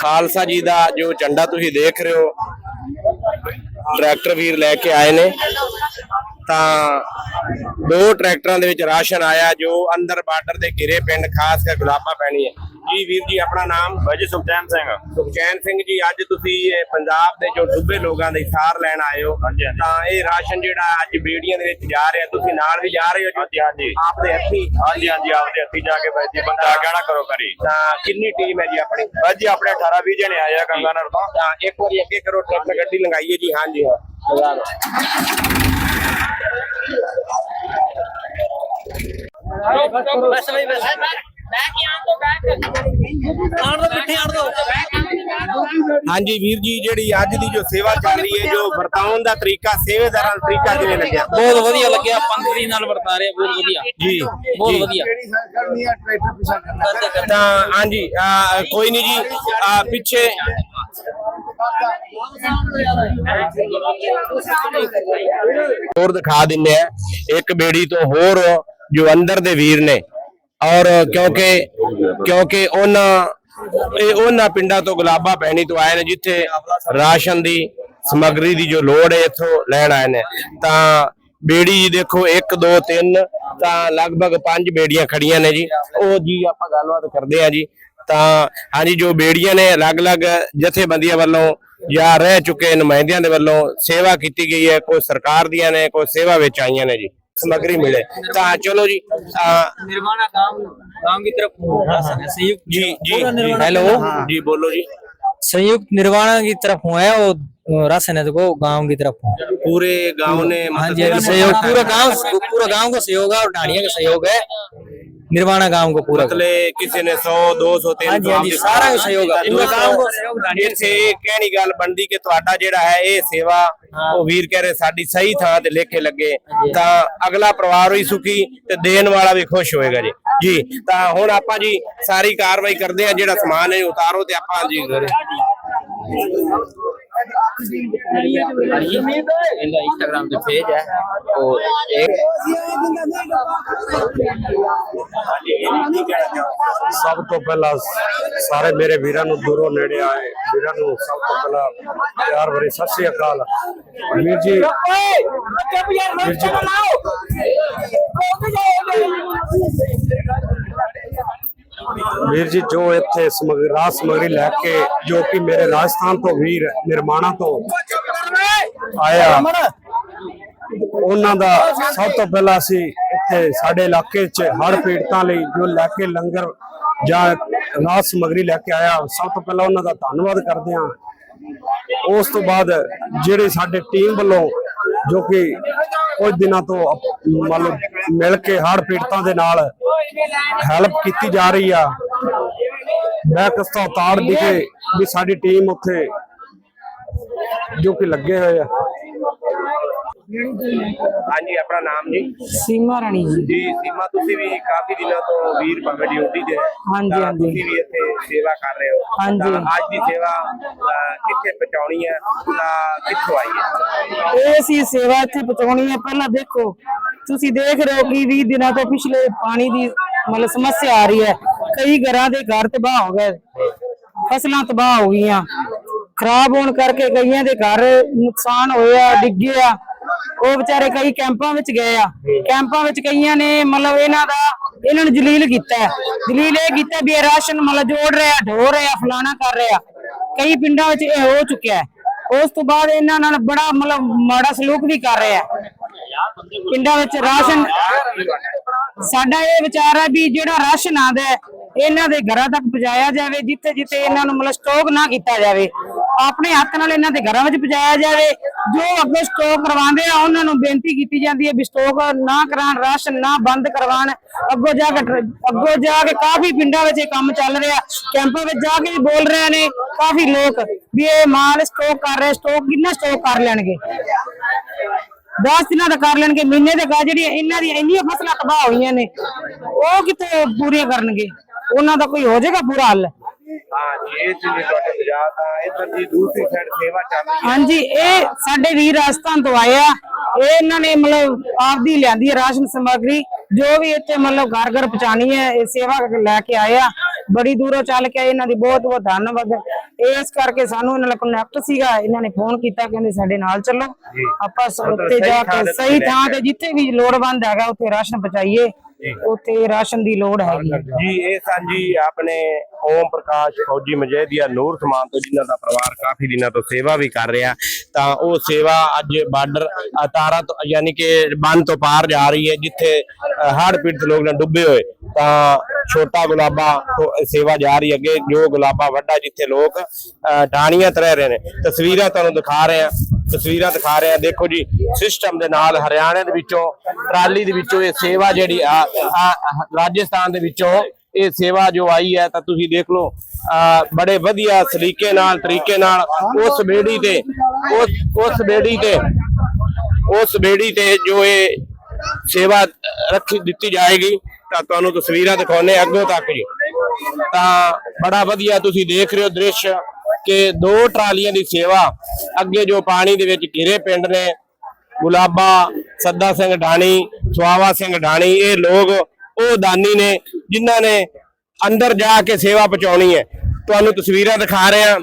ਖਾਲਸਾ ਜੀ ਦਾ ਜੋ ਝੰਡਾ ਤੁਸੀਂ ਦੇਖ ਰਹੇ ਹੋ, ਟਰੈਕਟਰ ਵੀਰ ਲੈ ਕੇ ਆਏ ਨੇ। ਤਾਂ ਦੋ ਟਰੈਕਟਰਾਂ ਦੇ ਵਿੱਚ ਰਾਸ਼ਨ ਆਇਆ ਜੋ ਅੰਦਰ ਬਾਰਡਰ ਦੇ ਘਿਰੇ ਪਿੰਡ ਖਾਸ ਕਰ ਗੁਲਾਬਾ ਪੈਣੀ ਹੈ ਜੀ ਵੀਰ ਜੀ ਆਪਣਾ ਨਾਮ? ਭਾਜੀ ਸੁਖਚੈਨ ਸਿੰਘ। ਸੁਖਚੈਨ ਸਿੰਘ ਜੀ ਅੱਜ ਤੁਸੀਂ ਇਹ ਪੰਜਾਬ ਦੇ ਜੋ ਡੁੱਬੇ ਲੋਕਾਂ ਦੀ ਸਾਰ ਲੈਣ ਆਏ ਹੋ। ਤਾਂ ਇਹ ਰਾਸ਼ਨ ਜਿਹੜਾ ਅੱਜ ਬੇੜੀਆਂ ਦੇ ਵਿੱਚ ਜਾ ਰਿਹਾ ਤੁਸੀਂ ਨਾਲ ਵੀ ਜਾ ਰਹੇ ਹੋ ਹਾਂਜੀ, ਹਾਂਜੀ। ਆਪਦੇ ਹੱਥੀ? ਹਾਂਜੀ ਹਾਂਜੀ ਆਪਦੇ ਹੱਥੀ ਜਾ ਕੇ ਭਾਜੀ ਬੰਦਾ ਕਹਿਣਾ ਕਰੋ ਕਰੀ। ਤਾਂ ਕਿੰਨੀ ਟੀਮ ਹੈ ਜੀ ਆਪਣੀ? ਭਾਜੀ ਆਪਣੇ 18 20 ਜਣੇ ਆਏ ਆ ਗੰਗਾਨਗਰ ਤੋਂ। ਤਾਂ ਇੱਕ ਵਾਰੀ ਅੱਗੇ ਕਰੋ ਟਰੈਕਟਰ ਗੱਡੀ ਲੰਗਾਈਏ ਜੀ। ਹਾਂਜੀ ਹਾਂ ਲਗਾ ਲਓ ਬਸ ਬਈ ਬਸ। ਆਣ ਦੋ ਪਿੱਠੇ ਆਣ ਦੋ। ਹਾਂਜੀ ਵੀਰ ਜੀ ਜਿਹੜੀ ਅੱਜ ਦੀ ਜੋ ਸੇਵਾ ਚੱਲ ਰਹੀ ਹੈ ਜੋ ਵਰਤਾਉਣ ਦਾ ਤਰੀਕਾ ਸੇਵੇਦਾਰਾਂ ਦਾ ਤਰੀਕਾ ਕਿਵੇਂ ਲੱਗਿਆ? ਬਹੁਤ ਵਧੀਆ ਲੱਗਿਆ ਪੰਥ ਨਾਲ ਵਰਤਾ ਰਹੇ ਬਹੁਤ ਵਧੀਆ। ਜੀ ਬਹੁਤ ਜੀ। ਵਧੀਆ। ਤਾਂ ਹਾਂਜੀ ਕੋਈ ਨਹੀਂ ਜੀ ਪਿੱਛੇ ਹੋਰ ਦਿਖਾ ਦਿੰਨੇ ਆ। ਇੱਕ ਬੇੜੀ ਤੋਂ ਹੋਰ ਜੋ ਅੰਦਰ ਦੇ ਵੀਰ ਨੇ। ਔਰ ਕਿਉਂਕਿ ਕਿਉਂਕਿ ਉਹਨਾਂ, ਇਹ ਉਹਨਾਂ ਪਿੰਡਾਂ ਤੋਂ ਗੁਲਾਬਾ ਪੈਣੀ ਤੋਂ ਆਏ ਨੇ, ਜਿੱਥੇ ਰਾਸ਼ਨ ਦੀ ਸਮੱਗਰੀ ਦੀ ਜੋ ਲੋੜ ਹੈ, ਇੱਥੋਂ ਲੈਣ ਆਏ ਨੇ। ਤਾਂ ਬੇੜੀ ਜੀ ਦੇਖੋ 1 2 3 ਤਾਂ ਲਗਭਗ 5 ਬੇੜੀਆਂ ਖੜੀਆਂ ਨੇ ਜੀ। ਉਹ ਜੀ ਆਪਾਂ ਗੱਲਬਾਤ ਕਰਦੇ ਆ ਜੀ। ਤਾਂ ਹਾਂਜੀ ਜੋ ਬੇੜੀਆਂ ਨੇ ਅਲੱਗ-ਅਲੱਗ ਜਥੇਬੰਦੀਆਂ ਵੱਲੋਂ ਜਾਂ ਰਹਿ ਚੁੱਕੇ ਨੁਮਾਇੰਦਿਆਂ ਦੇ ਵੱਲੋਂ ਸੇਵਾ ਕੀਤੀ ਗਈ ਹੈ ਕੋਈ ਸਰਕਾਰ ਦੀਆਂ ਨੇ ਕੋਈ ਸੇਵਾ ਵਿੱਚ ਆਈਆਂ ਨੇ ਜੀ ਸਮੱਗਰੀ ਮਿਲੇ ਤਾਂ ਚਲੋ ਜੀ ਅਹ निर्माणा काम काम की तरफ संयुक्त ਜੀ ਜੀ हेलो ਜੀ ਬੋਲੋ ਜੀ संयुक्त निर्माण की तरफ हुआ है वो राशन है तो गांव की तरफ हुआ है। पूरे गांव ने हाँ जी हाँ जी सहयोग पूरा गांव पूरा गांव का सहयोग है और ढाणिया का सहयोग है निर्माणा गांव को पूरा ਮਤਲਬ ਕਿਸੇ ਨੇ 100 200 हाँ जी हाँ जी सारा का सहयोग है पूरा गांव को सहयोग ढाणिया ਇੱਥੇ ਇਹ ਕਹਿਣੀ ਗੱਲ ਬਣਦੀ ਕਿ ਤੁਹਾਡਾ ਜਿਹੜਾ ਹੈ ਇਹ ਸੇਵਾ ਉਹ ਵੀਰ ਕਹਿ ਰਹੇ ਸਾਡੀ ਸਹੀ ਥਾਂ ਤੇ ਲੇਖੇ ਲੱਗੇ ਤਾਂ ਅਗਲਾ ਪਰਿਵਾਰ ਵੀ ਸੁਖੀ ਤੇ ਦੇਣ ਵਾਲਾ ਵੀ ਖੁਸ਼ ਹੋਏਗਾ ਜੀ ਜੀ ਤਾਂ ਹੁਣ ਆਪਾਂ ਜੀ ਸਾਰੀ ਕਾਰਵਾਈ ਕਰਦੇ ਆ ਜਿਹੜਾ ਸਮਾਨ ਹੈ ਉਤਾਰੋ ਤੇ ਆਪਾਂ ਜੀ ਕਰੇ इनका इंस्टाग्राम पे पेज है और एक ਸਭ ਤੋਂ ਪਹਿਲਾਂ ਸਾਰੇ ਮੇਰੇ ਵੀਰਾਂ ਨੂੰ ਦੂਰੋਂ ਨੇੜੇ ਆਏ ਵੀਰਾਂ ਨੂੰ ਸਭ ਤੋਂ ਪਹਿਲਾਂ ਪਿਆਰ ਭਰੀ ਸਤਿ ਸ੍ਰੀ ਅਕਾਲ ਵੀਰ ਜੀ ਵੀਰ ਜੀ ਵੀਰ ਜੀ, ਜੋ ਇੱਥੇ ਸਮਗਰੀ ਰਾਜ ਸਮਗਰੀ ਲੈ ਕੇ, ਜੋ ਕਿ ਮੇਰੇ ਰਾਜਸਥਾਨ ਤੋਂ ਵੀਰ, ਨਿਰਮਾਣਾ ਤੋਂ ਆਇਆ, ਉਹਨਾਂ ਦਾ ਸਭ ਤੋਂ ਪਹਿਲਾਂ ਅਸੀਂ ਇੱਥੇ ਸਾਡੇ ਇਲਾਕੇ 'ਚ ਹੜ੍ਹ ਪੀੜਤਾਂ ਲਈ ਜੋ ਲੈ ਕੇ ਲੰਗਰ ਜਾਂ ਰਾਜ ਸਮਗਰੀ ਲੈ ਕੇ ਆਇਆ, ਸਭ ਤੋਂ ਪਹਿਲਾਂ ਉਹਨਾਂ ਦਾ ਧੰਨਵਾਦ ਕਰਦੇ ਹਾਂ। ਉਸ ਤੋਂ ਬਾਅਦ ਜਿਹੜੇ ਸਾਡੇ ਟੀਮ ਵੱਲੋਂ ਜੋ ਕਿ ਕੁਝ ਦਿਨਾਂ ਤੋਂ ਅਪ- ਮੰਨ ਲਓ ਮਿਲ ਕੇ ਹੜ੍ਹ ਪੀੜਤਾਂ ਦੇ ਨਾਲ ਹੈਲਪ ਕੀਤੀ ਜਾ ਰਹੀ ਆ। ਮੈਂ ਕਸਤਾ ਉਤਾਰ ਦੀ ਕਿ ਵੀ ਸਾਡੀ ਟੀਮ ਉੱਥੇ ਜੋ ਕਿ ਲੱਗੇ ਹੋਏ ਆ। ਹਾਂਜੀ ਆਪਣਾ ਨਾਮ ਜੀ? ਸੀਮਾ ਰਾਣੀ ਜੀ। ਜੀ ਸੀਮਾ ਤੁਸੀਂ ਵੀ ਕਾਫੀ ਦਿਨਾਂ ਤੋਂ ਵੀਰ ਭਾਵੇਂ ਡਿਊਟੀ ਤੇ ਹਾਂਜੀ, ਹਾਂਜੀ। ਤੁਸੀਂ ਵੀ ਇੱਥੇ ਸੇਵਾ ਕਰ ਰਹੇ ਹੋ। ਹਾਂਜੀ। ਅੱਜ ਦੀ ਸੇਵਾ ਕਿੱਥੇ ਪਹੁੰਚਾਉਣੀ ਹੈ? ਤਾਂ ਕਿੱਥੋਂ ਆਈ ਹੈ? ਇਹ ਅਸੀਂ ਸੇਵਾ ਇੱਥੇ ਪਹੁੰਚਾਉਣੀ ਹੈ। ਪਹਿਲਾਂ ਦੇਖੋ ਤੁਸੀਂ ਦੇਖ ਰਹੇ ਹੋ ਕਿ 20 ਦਿਨਾਂ ਤੋਂ ਪਿਛਲੇ ਪਾਣੀ ਦੀ ਮਤਲਬ ਸਮੱਸਿਆ ਆ ਰਹੀ ਹੈ। ਕਈ ਘਰਾਂ ਦੇ ਘਰ ਤਬਾਹ ਹੋ ਗਏ। ਫਸਲਾਂ ਤਬਾਹ ਹੋ ਗਈਆਂ। ਖਰਾਬ ਹੋਣ ਕਰਕੇ ਕਈਆਂ ਦੇ ਘਰ ਨੁਕਸਾਨ ਹੋਇਆ, ਡਿੱਗੇ ਆ ਉਹ ਵਿਚਾਰੇ ਕਈ ਕੈਂਪਾਂ ਵਿੱਚ ਗਏ ਆ। ਕੈਂਪਾਂ ਵਿੱਚ ਕਈਆਂ ਨੇ ਮਤਲਬ ਇਹਨਾਂ ਦਾ, ਇਹਨਾਂ ਨੂੰ ਜਲੀਲ ਕੀਤਾ ਜਲੀਲ ਇਹ ਕੀਤਾ ਵੀ ਇਹ ਰਾਸ਼ਨ ਮਤਲਬ ਜੋੜ ਰਿਹਾ, ਢੋ ਰਿਹਾ, ਫਲਾਣਾ ਕਰ ਰਿਹਾ। ਕਈ ਪਿੰਡਾਂ ਵਿੱਚ ਇਹ ਹੋ ਚੁੱਕਿਆ ਉਸ ਤੋਂ ਬਾਅਦ ਇਹਨਾਂ ਨਾਲ ਬੜਾ ਮਤਲਬ ਮਾੜਾ ਸਲੂਕ ਵੀ ਕਰ ਰਿਹਾ ਪਿੰਡਾਂ ਵਿੱਚ ਰਾਸ਼ਨ ਸਾਡਾ ਇਹ ਵਿਚਾਰ ਹੈ ਵੀ ਜਿਹੜਾ ਰਾਸ਼ਨ ਆਉਂਦਾ ਹੈ ਇਹਨਾਂ ਦੇ ਘਰਾਂ ਤੱਕ ਪਹੁੰਚਾਇਆ ਜਾਵੇ ਜਿੱਥੇ ਜਿੱਥੇ ਇਹਨਾਂ ਨੂੰ ਮਤਲਬ ਸਟਾਕ ਨਾ ਕੀਤਾ ਜਾਵੇ। ਆਪਣੇ ਹੱਥ ਨਾਲ ਇਹਨਾਂ ਦੇ ਘਰਾਂ ਵਿੱਚ ਪਹੁੰਚਾਇਆ ਜਾਵੇ। ਜੋ ਅੱਗੇ ਸਟਾਕ ਕਰਵਾਉਂਦੇ ਆ ਉਹਨਾਂ ਨੂੰ ਬੇਨਤੀ ਕੀਤੀ ਜਾਂਦੀ ਹੈ ਵੀ ਸਟਾਕ ਨਾ ਕਰਾਉਣ ਰਾਸ਼ਨ ਨਾ ਬੰਦ ਕਰਵਾਉਣ। ਅੱਗੋਂ ਜਾ ਕੇ ਅੱਗੋਂ ਜਾ ਕੇ ਕਾਫੀ ਪਿੰਡਾਂ ਵਿੱਚ ਇਹ ਕੰਮ ਚੱਲ ਰਿਹਾ। ਕੈਂਪਾਂ ਵਿੱਚ ਜਾ ਕੇ ਵੀ ਬੋਲ ਰਹੇ ਨੇ ਕਾਫੀ ਲੋਕ ਵੀ ਇਹ ਮਾਲ ਸਟਾਕ ਕਰ ਰਹੇ ਸਟਾਕ ਕਿੰਨਾ ਸਟਾਕ ਕਰ ਲੈਣਗੇ। 10 ਦਿਨਾਂ ਦਾ ਕਰ ਲੈਣਗੇ ਮਹੀਨੇ ਦੇ ਕਾ ਜਿਹੜੀਆਂ ਇਹਨਾਂ ਦੀਆਂ ਇੰਨੀਆਂ ਫਸਲਾਂ ਤਬਾਹ ਹੋਈਆਂ ਨੇ ਉਹ ਕਿੱਥੇ ਪੂਰੀਆਂ ਕਰਨਗੇ? ਉਹਨਾਂ ਦਾ ਕੋਈ ਹੋ ਜਾਏਗਾ ਪੂਰਾ ਹੱਲ? ਹਾਂਜੀ ਇਹ ਸਾਡੇ ਵੀਰ ਰਾਜਸਥਾਨ ਤੋਂ ਆਏ ਆ। ਇਹ ਇਹਨਾਂ ਨੇ ਮਤਲਬ ਆਪਦੀ ਲਿਆਂਦੀ ਹੈ ਰਾਸ਼ਨ ਸਮੱਗਰੀ ਜੋ ਵੀ ਇੱਥੇ ਮਤਲਬ ਘਰ ਘਰ ਪਹੁੰਚਾਣੀ ਹੈ ਇਹ ਸੇਵਾ ਲੈ ਕੇ ਆਏ ਆ। ਬੜੀ ਦੂਰੋਂ ਚੱਲ ਕੇ ਆਏ ਇਹਨਾਂ ਦੀ ਬਹੁਤ ਬਹੁਤ ਧੰਨਵਾਦ ਇਸ ਕਰਕੇ ਸਾਨੂੰ ਇਹਨਾਂ ਨਾਲ ਕਨੈਕਟ ਸੀਗਾ ਇਹਨਾਂ ਨੇ ਫੋਨ ਕੀਤਾ ਕਹਿੰਦੇ ਸਾਡੇ ਨਾਲ ਚੱਲੋ। ਆਪਾਂ ਉੱਥੇ ਜਾ ਕੇ ਸਹੀ ਥਾਂ ਤੇ ਜਿੱਥੇ ਵੀ ਲੋੜਵੰਦ ਹੈਗਾ ਉੱਥੇ ਰਾਸ਼ਨ ਪਹੁੰਚਾਈਏ। ਉੱਥੇ ਰਾਸ਼ਨ ਦੀ ਲੋੜ ਹੈਗੀ ਹੈ। ਜੀ ਇਹ ਸਾਂਝੀ ਆਪਣੇ ਓਮ ਪ੍ਰਕਾਸ਼ ਫੌਜੀ ਮਜੀਦੀਆ ਨੂਰ ਸਮਾਨ ਤੋਂ ਜਿਨ੍ਹਾਂ ਦਾ ਪਰਿਵਾਰ ਕਾਫੀ ਦਿਨਾਂ ਤੋਂ ਸੇਵਾ ਵੀ ਕਰ ਰਿਹਾ। ਤਾਂ ਉਹ ਸੇਵਾ ਅੱਜ ਬਾਰਡਰ ਤਾਰਾ ਤੋਂ ਯਾਨੀ ਕਿ ਬੰਨ ਤੋਂ ਪਾਰ ਜਾ ਰਹੀ ਹੈ ਜਿੱਥੇ ਹੜ ਪੀੜਤ ਲੋਕ ਨੇ ਡੁੱਬੇ ਹੋਏ। ਤਾਂ ਛੋਟਾ ਗੁਲਾਬਾ ਸੇਵਾ ਜਾ ਰਹੀ ਅੱਗੇ ਜੋ ਗੁਲਾਬਾ ਵੱਡਾ ਜਿੱਥੇ ਲੋਕ ਅਹ, ਟਾਹਣੀਆਂ ਤੇ ਰਹਿ ਰਹੇ ਨੇ। ਤਸਵੀਰਾਂ ਤੁਹਾਨੂੰ ਦਿਖਾ ਰਹੇ ਆ ਤਸਵੀਰਾਂ ਦਿਖਾ ਰਹੇ ਆ ਦੇਖੋ ਜੀ ਸਿਸਟਮ ਦੇ ਨਾਲ ਹਰਿਆਣੇ ਦੇ ਵਿੱਚੋਂ ਟਰਾਲੀ ਦੇ ਵਿੱਚੋਂ ਇਹ ਸੇਵਾ ਜਿਹੜੀ ਆ ਰਾਜਸਥਾਨ ਦੇ ਵਿੱਚੋਂ ਇਹ ਸੇਵਾ ਜੋ ਆਈ ਹੈ, ਤਾਂ ਤੁਸੀਂ ਦੇਖ ਲਓ ਬੜੇ ਵਧੀਆ ਸਲੀਕੇ ਨਾਲ, ਤਰੀਕੇ ਨਾਲ, ਉਸ ਬੇੜੀ ਤੇ, ਉਸ ਉਸ ਬੇੜੀ ਤੇ, ਉਸ ਬੇੜੀ ਤੇ ਜੋ ਇਹ ਸੇਵਾ ਰੱਖੀ, ਦਿੱਤੀ ਜਾਏਗੀ, ਤਾਂ ਤੁਹਾਨੂੰ ਤਸਵੀਰਾਂ ਦਿਖਾਉਨੇ ਅੱਗੋਂ ਤੱਕ ਜੀ। ਤਾਂ ਬੜਾ ਵਧੀਆ ਤੁਸੀਂ ਦੇਖ ਰਹੇ ਹੋ ਦ੍ਰਿਸ਼ ਕਿ ਦੋ ਟਰਾਲੀਆਂ ਦੀ ਸੇਵਾ ਅੱਗੇ ਜੋ ਪਾਣੀ ਦੇ ਵਿੱਚ ਘਿਰੇ ਪਿੰਡ ਨੇ, ਗੁਲਾਬਾ ਸੱਦਾ ਸਿੰਘ ਢਾਣੀ, ਸੁਆਵਾ ਸਿੰਘ ਢਾਣੀ, ਇਹ ਲੋਕ, ਉਹ ਦਾਨੀ ਨੇ, ਜਿਨ੍ਹਾਂ ਨੇ ਅੰਦਰ ਜਾ ਕੇ ਸੇਵਾ ਪਹੁੰਚਾਉਣੀ ਹੈ। ਤੁਹਾਨੂੰ ਤਸਵੀਰਾਂ ਦਿਖਾ ਰਹੇ ਹਾਂ।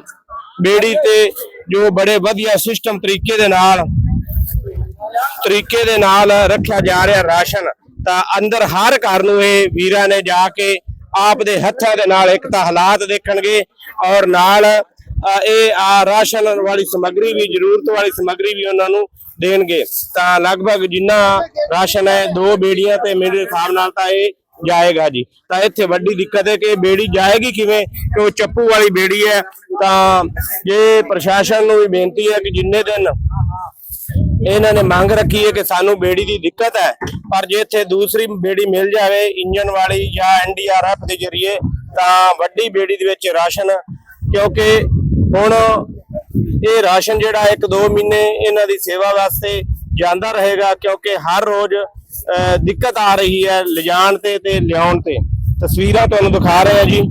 ਬੇੜੀ ਤੇ ਜੋ ਬੜੇ ਵਧੀਆ ਸਿਸਟਮ ਤਰੀਕੇ ਦੇ ਨਾਲ, ਤਰੀਕੇ ਦੇ ਨਾਲ ਰੱਖਿਆ ਜਾ ਰਿਹਾ ਰਾਸ਼ਨ, ਤਾਂ ਅੰਦਰ ਹਰ ਘਰ ਨੂੰ ਇਹ ਵੀਰਾਂ ਨੇ ਜਾ ਕੇ ਆਪ ਦੇ ਹੱਥਾਂ ਦੇ ਨਾਲ ਇੱਕ ਤਾਂ ਹਾਲਾਤ ਦੇਖਣਗੇ ਔਰ ਨਾਲ ਇਹ ਆ ਰਾਸ਼ਨ ਵਾਲੀ ਸਮੱਗਰੀ ਵੀ, ਜ਼ਰੂਰਤ ਵਾਲੀ ਸਮੱਗਰੀ ਵੀ ਉਹਨਾਂ ਨੂੰ ਦੇਣਗੇ। ਤਾਂ ਲਗਭਗ ਜਿੰਨਾ ਰਾਸ਼ਨ ਹੈ, ਦੋ ਬੇੜੀਆਂ ਤੇ ਮੇਰੇ ਹਿਸਾਬ ਨਾਲ ਤਾਂ ਇਹ ਜਾਏਗਾ ਜੀ। ਤਾਂ ਇੱਥੇ ਵੱਡੀ ਦਿੱਕਤ ਹੈ ਕਿ ਬੇੜੀ ਜਾਏਗੀ ਕਿਵੇਂ? ਕਿ ਉਹ ਚੱਪੂ ਵਾਲੀ ਬੇੜੀ ਹੈ। ਤਾਂ ਜੇ ਪ੍ਰਸ਼ਾਸਨ ਨੂੰ ਵੀ ਬੇਨਤੀ ਹੈ ਕਿ ਜਿੰਨੇ ਦਿਨ ਇਹਨਾਂ ਨੇ ਮੰਗ ਰੱਖੀ ਹੈ ਕਿ ਸਾਨੂੰ ਬੇੜੀ ਦੀ ਦਿੱਕਤ ਹੈ, ਪਰ ਜੇ ਇੱਥੇ ਦੂਸਰੀ ਬੇੜੀ ਮਿਲ ਜਾਵੇ ਇੰਜਨ ਵਾਲੀ ਜਾਂ ਐਨਡੀਆਰਐਫ ਦੇ ਜ਼ਰੀਏ, ਤਾਂ ਵੱਡੀ ਬੇੜੀ ਦੇ ਵਿੱਚ ਰਾਸ਼ਨ, ਕਿਉਂਕਿ ਹੁਣ ਇਹ ਰਾਸ਼ਨ ਜਿਹੜਾ ਇੱਕ ਦੋ ਮਹੀਨੇ ਇਹਨਾਂ ਦੀ ਸੇਵਾ ਵਾਸਤੇ ਜਾਂਦਾ ਰਹੇਗਾ, ਕਿਉਂਕਿ ਹਰ ਰੋਜ਼ ਦਿੱਕਤ ਆ ਰਹੀ ਹੈ ਲਿਜਾਣ ਤੇ ਤੇ ਲਿਆਉਣ ਤੇ। ਤਸਵੀਰਾਂ ਤੁਹਾਨੂੰ ਦਿਖਾ ਰਹੇ ਹਾਂ ਜੀ।